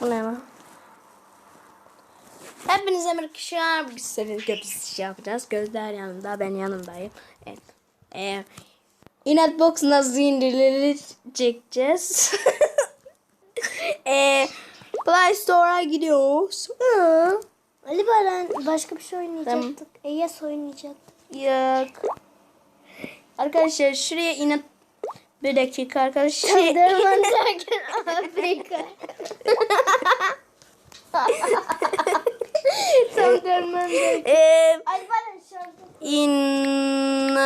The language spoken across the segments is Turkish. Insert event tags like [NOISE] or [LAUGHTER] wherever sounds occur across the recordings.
Bu ne lan? Hepinize merhaba an bir sefer göz yapacağız. Gözler yanımda, ben yanımdayım. Evet. Ee, inat box nasıl indirilir çekeceğiz. [LAUGHS] ee, Play Store'a gidiyoruz. Hı. Ali Baran başka bir şey oynayacaktık. Tamam. Eyes oynayacaktık. Yok. Arkadaşlar şuraya inat bir dakika arkadaşlar. [LAUGHS] Derman Afrika. Derman derken. Ee, şarjı. inat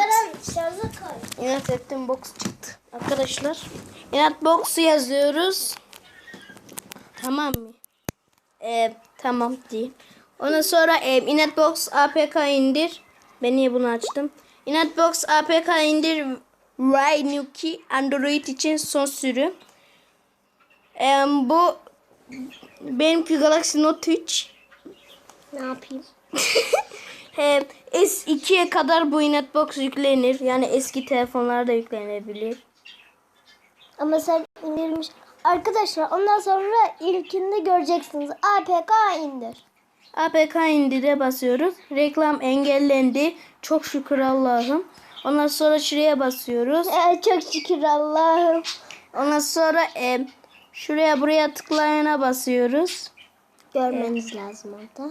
Baran şarjı koy. İnat ettim box çıktı. Arkadaşlar inat box'u yazıyoruz. Tamam mı? Ee, tamam değil. Ondan sonra e, inat box APK indir. Ben niye bunu açtım? Inat box APK indir. Rainuki Android için son sürüm. Ee, bu benimki Galaxy Note 3. Ne yapayım? [LAUGHS] Ee, S2'ye kadar bu Inatbox yüklenir. Yani eski telefonlarda yüklenebilir. Ama sen indirmiş. Arkadaşlar ondan sonra ilkinde göreceksiniz. APK indir. APK indire basıyoruz. Reklam engellendi. Çok şükür Allah'ım. Ondan sonra şuraya basıyoruz. Ee, çok şükür Allah'ım. Ondan sonra e, şuraya buraya tıklayana basıyoruz. Görmeniz lazım orada.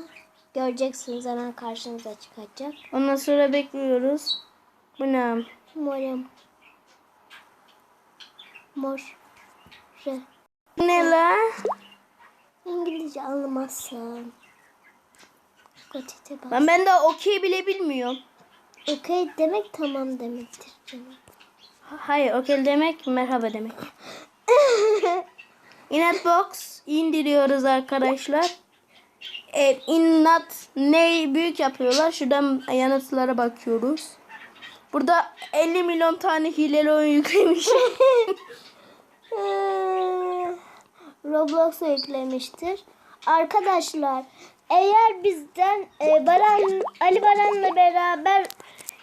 Göreceksiniz hemen karşınıza çıkacak. Ondan sonra bekliyoruz. Bu ne? Morum. Mor. Re. Bu ne la? İngilizce anlamazsın. Gotite bas. Ben, ben de okey bile bilmiyorum. Okey demek tamam demektir canım. Hayır okey demek merhaba demek. [LAUGHS] Inatbox indiriyoruz arkadaşlar. Evet, inat ne büyük yapıyorlar. Şuradan yanıtlara bakıyoruz. Burada 50 milyon tane hileli oyun yüklemiş. [LAUGHS] Roblox'a yüklemiştir. Arkadaşlar eğer bizden e, Baran Ali Baran'la beraber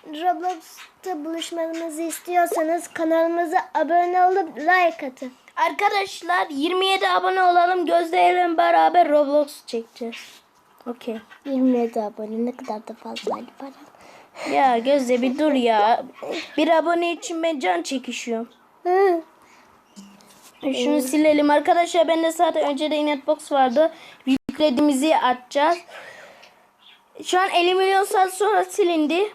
Roblox'ta buluşmamızı istiyorsanız kanalımıza abone olup like atın. arkadaşlar 27 abone olalım. Gözde'yle beraber Roblox çekeceğiz. Okey. 27 abone ne kadar da fazla Ali Baran. Ya Gözde bir dur ya. Bir abone için ben can çekişiyorum. Hı. Şunu silelim arkadaşlar. Bende zaten önceden Inetbox vardı. Yüklediğimizi açacağız. Şu an 50 milyon saat sonra silindi.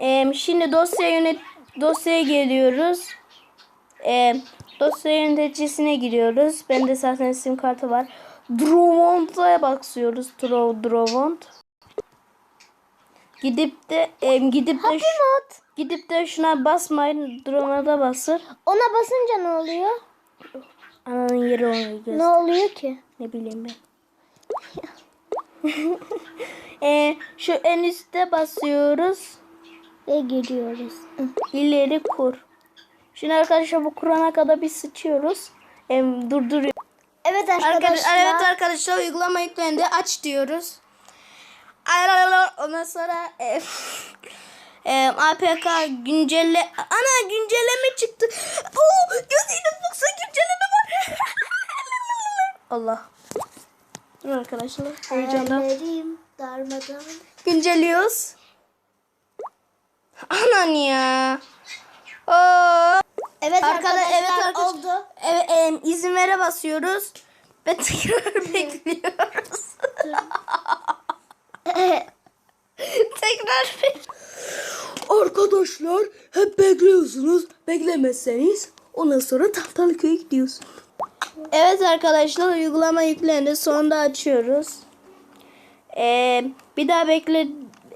Ee, şimdi dosya yönet dosyaya geliyoruz. Ee, dosya yöneticisine giriyoruz. Bende zaten sim kartı var. Drovond'a bakıyoruz. Draw Drovond. Gidip de e, gidip de Mod. gidip de şuna basmayın. Drone'a da basır. Ona basınca ne oluyor? Ananın yeri onu göz. Ne oluyor ki? Ne bileyim ben. [LAUGHS] e, şu en üstte basıyoruz. Ve giriyoruz. İleri kur. Şimdi arkadaşlar bu kurana kadar bir sıçıyoruz. Em, durduruyor. Evet Arkadaşlar, evet arkadaşlar uygulama yüklendi. Aç diyoruz. Ondan sonra e, [LAUGHS] e, APK güncelle ana güncelleme çıktı. Oo, gözüyle baksa güncelleme var. [LAUGHS] Allah. Dur arkadaşlar. Heyecandan. Darmadan. Güncelliyoruz. Anan ya. Oo. Evet Arkada arkadaşlar evet arkadaşlar. oldu. İzin vere basıyoruz. Ve tekrar [LAUGHS] bekliyoruz. [LAUGHS] tekrar Arkadaşlar hep bekliyorsunuz. Beklemezseniz ondan sonra tahtalı köye gidiyoruz. Evet arkadaşlar uygulama yüklendi. Sonunda açıyoruz. Ee, bir daha bekle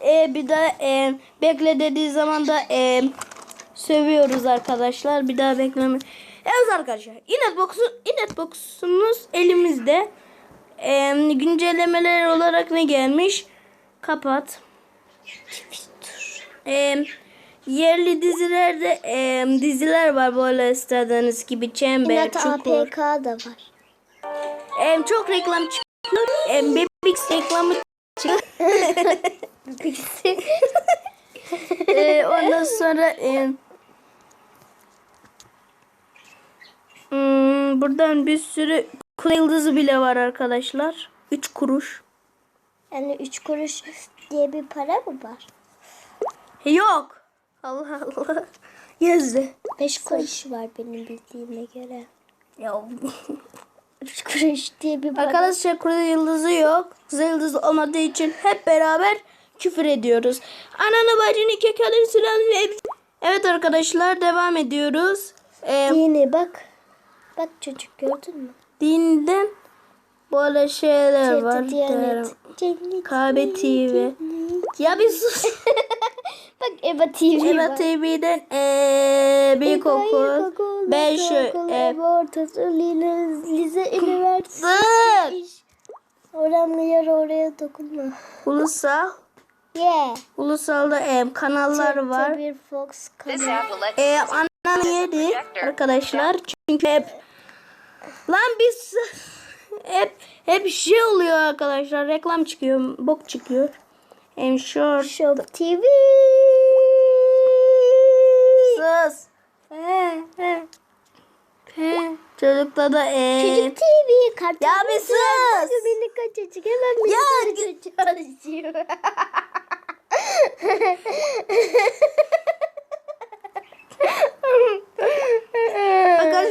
e, bir daha e, bekle dediği zaman da e, sövüyoruz arkadaşlar. Bir daha bekleme. Evet arkadaşlar. Inetbox'u Inetbox'umuz elimizde. E, güncellemeler olarak ne gelmiş? Kapat. E, yerli dizilerde e, diziler var böyle istediğiniz gibi Çember, İnat Çukur. APK da var. E, çok reklam çıkıyor. E, Bebix reklamı çıkıyor. [LAUGHS] [LAUGHS] e, ondan sonra e, buradan bir sürü Kule yıldızı bile var arkadaşlar. 3 kuruş. Yani üç kuruş diye bir para mı var? Yok. Allah Allah. Yazdı. Beş kuruş var benim bildiğime göre. Ya. [LAUGHS] Üç kuruş diye bir para. Arkadaşlar kule yıldızı yok. Kuzey yıldızı olmadığı için hep beraber küfür ediyoruz. Ananı bacını kekalını silahını Evet arkadaşlar devam ediyoruz. Ee, Dini bak. Bak çocuk gördün mü? dinden böyle şeyler var. Diyanet. Cennet. KB TV. Ya bir sus. [LAUGHS] Bak Eva TV var. TV'den ee, okul. İlkokul, Ben şu ev ortası, Lise, lise, üniversite. Dur. iş. Oranla yer oraya dokunma. Ulusal. Yeah. Ulusalda ee, kanallar var. Bir Fox This kanal. Annem yedi arkadaşlar. Çünkü hep lan biz [LAUGHS] hep hep şey oluyor arkadaşlar. Reklam çıkıyor, bok çıkıyor. Hem short. Shop TV. Sus. He, he. He. Çocukta da ee, Çocuk TV. Kartın Ya bir sus. Minik çocuk hemen Ya minik çocuk çalışıyor.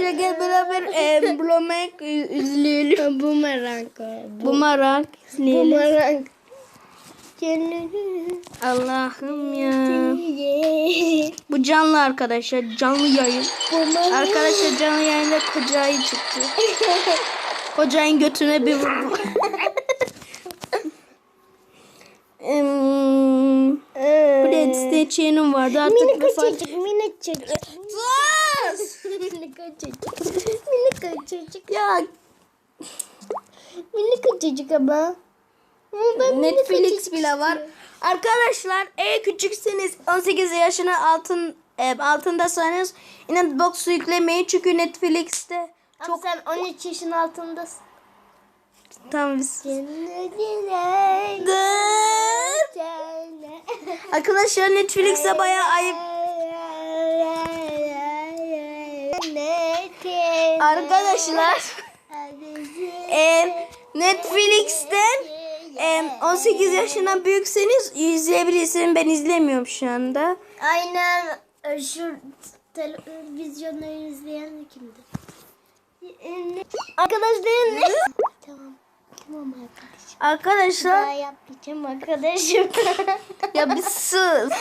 Arkadaşlar gel beraber ee, Blomek izleyelim. Bumerang. Bumerang izleyelim. Bumerang. Allah'ım ya. Bu canlı arkadaşlar. Canlı yayın. Bumerang. Arkadaşlar canlı yayında kocayı çıktı. Kocayın götüne bir vurdu. Hmm, Buraya Stitch'in vardı artık Minik vefat. Minik çocuk. Minik çocuk. Ya Minik çocuk ama. Ben Netflix bile var. Arkadaşlar eğer küçükseniz 18 yaşına altın e, altındaysanız inan box yüklemeyin çünkü Netflix'te Ama sen 13 yaşın altındasın. tam biz. Arkadaşlar Netflix'te bayağı ayıp. Arkadaşlar e, Netflix'ten e, 18 yaşından büyükseniz izleyebilirsiniz. Ben izlemiyorum şu anda. Aynen şu televizyonları izleyen kimdi? Arkadaşlar ne? Tamam. Arkadaşım. Arkadaşlar Daha yapmayacağım arkadaşım. [LAUGHS] ya bir sus. [LAUGHS]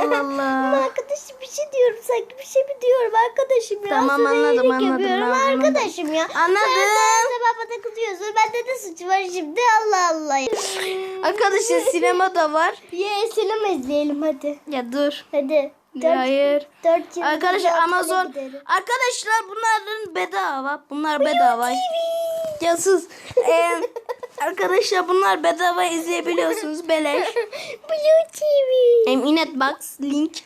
Allah Allah. arkadaşım bir şey diyorum sanki bir şey mi diyorum arkadaşım ya. Tamam, anladım, anladım, anladım. arkadaşım ya. Anladım. Sen sabah bana kızıyorsun. Bende de suç var şimdi Allah Allah. [LAUGHS] Arkadaşlar sinema da var. Ye sinema izleyelim hadi. Ya dur. Hadi. Hayır. Dört Arkadaşlar Amazon. gidelim. Arkadaşlar bunların bedava. Bunlar bedava. Ya sus. Ee, [LAUGHS] arkadaşlar bunlar bedava izleyebiliyorsunuz beleş. [LAUGHS] Blue TV. Hem inet box link.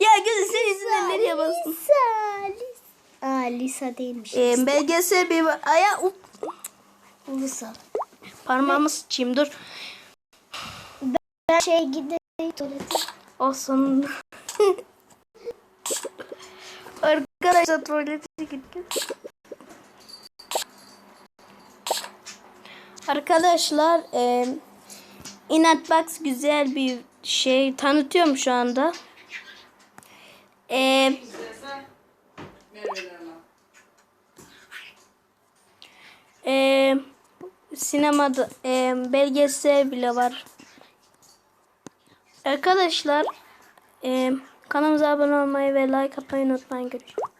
Ya gözü sen yüzünden nereye bastın? Lisa. Lisa. Aa Lisa değilmiş. Ee, belgesel bir aya up, Ulusal. parmağımı sıçayım dur. Ben şey gideyim tuvalete. O sonunda. [LAUGHS] Arkadaşlar tuvalete gittim. Arkadaşlar e, Inatbox güzel bir şey tanıtıyorum şu anda. E, e, sinemada e, belgesel bile var. Arkadaşlar e, kanalımıza abone olmayı ve like atmayı unutmayın. Görüşürüz.